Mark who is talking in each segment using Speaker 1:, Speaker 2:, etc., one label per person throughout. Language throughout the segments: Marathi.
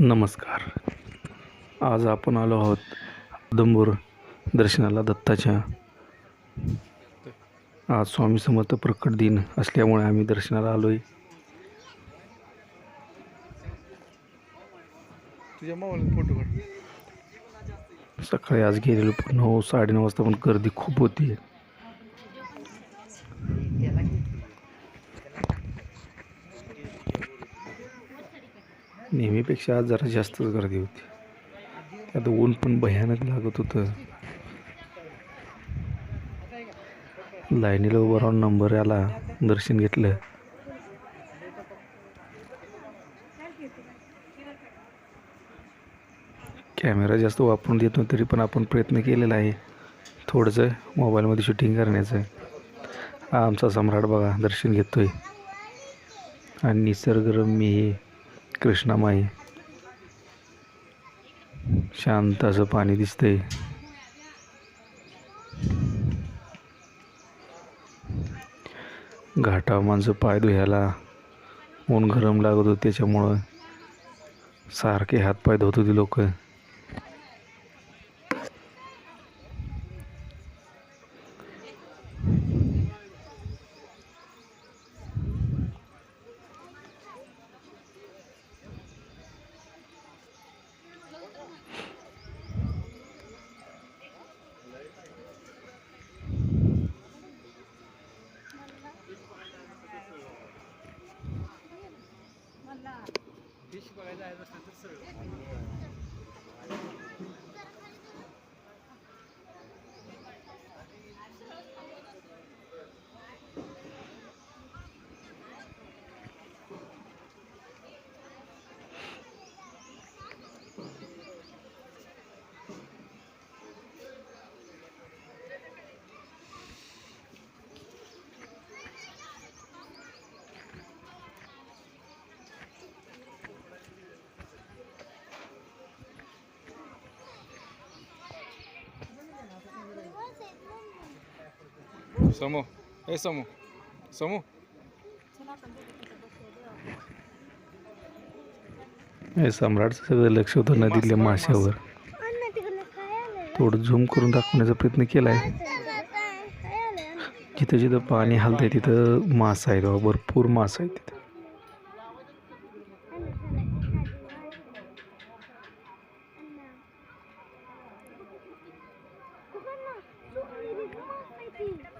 Speaker 1: नमस्कार. आज आपण आलो आहोत उधमपूर दर्शनाला दत्ताच्या. आज स्वामी समर्थ प्रकट दिन असल्यामुळे आम्ही दर्शनाला आलो आहे सकाळी आज गेलेलो पण नऊ साडेनऊ वाजता पण गर्दी खूप होती नेहमीपेक्षा आज जरा जास्तच गर्दी होती. त्यात ऊन पण भयानक लागत होतं. लाईनीला उभं राहून नंबर आला दर्शन घेतलं. कॅमेरा जास्त वापरून देत नाही तरी पण आपण प्रयत्न केलेला आहे. थोडंसं मोबाईलमध्ये शूटिंग करण्याचं. हा आमचा सम्राट बघा दर्शन घेतोय. आणि निसर्गरम्य हे कृष्णामाई. शांत असं पाणी दिसतंय. घाटावर माणसं पाय धुयाला ऊन गरम लागत होते त्याच्यामुळं सारखे हातपाय धुत होती लोक.
Speaker 2: 지시가되다해서산뜻을 समू. ए समू. समू.
Speaker 1: हे सम्राटचं सगळं लक्ष होतं नदीतल्या माशावर थोडं झूम करून दाखवण्याचा प्रयत्न केला आहे जिथं जिथं पाणी हलतंय तिथं मासा आहे बाबा भरपूर मासा आहे तिथं.
Speaker 3: कृष्णा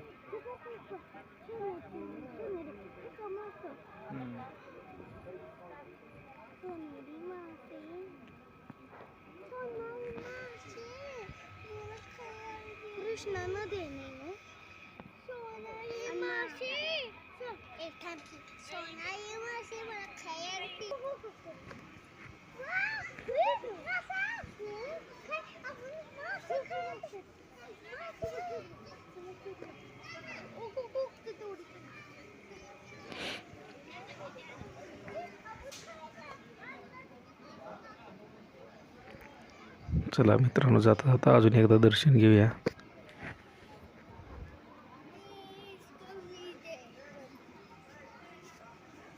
Speaker 3: नदी नाही सोनाई मासे एक थांब सोनाई मासे मला खायला
Speaker 1: चला मित्रांनो जाता जाता अजून एकदा दर्शन घेऊया.